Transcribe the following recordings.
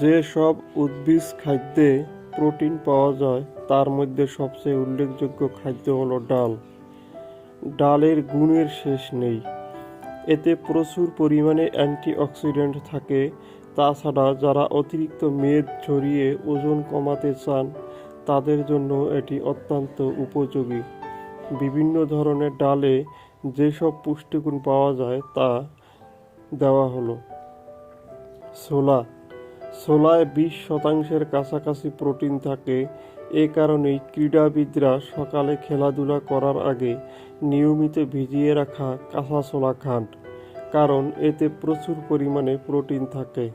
যে সব উদ্ভিজ খাদ্যে প্রোটিন পাওয়া যায়, তার মধ্যে সবচেয়ে উল্লেখযোগ্য খাদ্য হলো ডাল। ডালের গুণের শেষ নেই। এতে প্রচুর পরিমাণে অ্যান্টিঅক্সিডেন্ট থাকে। তাছাড়া যারা অতিরিক্ত মেদ ঝরিয়ে ওজন কমাতে চান, তাদের জন্য এটি অত্যন্ত উপযোগী। বিভিন্ন ধরনের ডালে যেসব পুষ্টিগুণ পাওয়া যায়, তা দেওয়া হলো। ছোলা ছোলায় বিশ শতাংশের কাছাকাছি প্রোটিন থাকে। এ কারণেই ক্রীড়াবিদরা সকালে খেলাধুলা করার আগে নিয়মিত ভিজিয়ে রাখা কাঁচা ছোলা খান, কারণ এতে প্রচুর পরিমাণে প্রোটিন থাকে।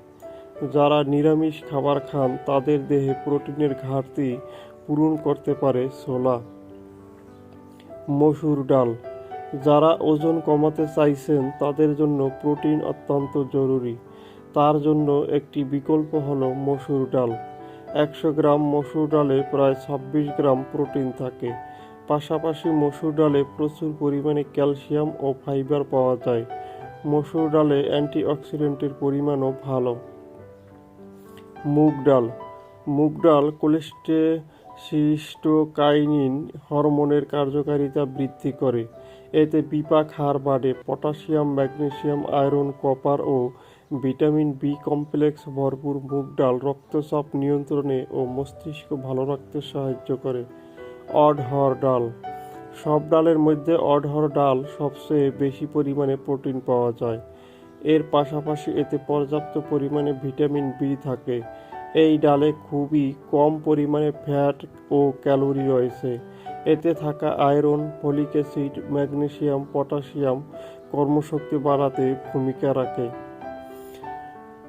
যারা নিরামিষ খাবার খান, তাদের দেহে প্রোটিনের ঘাটতি পূরণ করতে পারে ছোলা। মসুর ডাল, যারা ওজন কমাতে চাইছেন, তাদের জন্য প্রোটিন অত্যন্ত জরুরি। তার জন্য একটি বিকল্প হল মসুর ডাল। একশো গ্রাম মসুর ডালে প্রায় ছাব্বিশ গ্রাম প্রোটিন থাকে। পাশাপাশি মসুর ডালে প্রচুর পরিমাণে ক্যালসিয়াম ও ফাইবার পাওয়া যায়। মসুর ডালে অ্যান্টিঅক্সিডেন্টের পরিমাণও ভালো। মুগ ডাল। মুগ ডাল কোলেস্টেসিস্টোকাইনিন হরমোনের কার্যকারিতা বৃদ্ধি করে। এতে বিপাক হার বাড়ে, পটাশিয়াম ম্যাগনেসিয়াম আয়রন, কপার ও ভিটামিন বি কমপ্লেক্স, ভরপুর মুগ ডাল, রক্তচাপ নিয়ন্ত্রণে ও মস্তিষ্ক ভালো রাখতে সাহায্য করে। অডহর ডাল। সব ডালের মধ্যে অডহর ডাল সবচেয়ে বেশি পরিমাণে প্রোটিন পাওয়া যায়। এর পাশাপাশি এতে পর্যাপ্ত পরিমাণে ভিটামিন বি থাকে। এই ডালে খুবই কম পরিমাণে ফ্যাট ও ক্যালোরি রয়েছে। এতে থাকা iron, folic acid, magnesium, potassium কর্মশক্তি বাড়াতে ভূমিকা রাখে।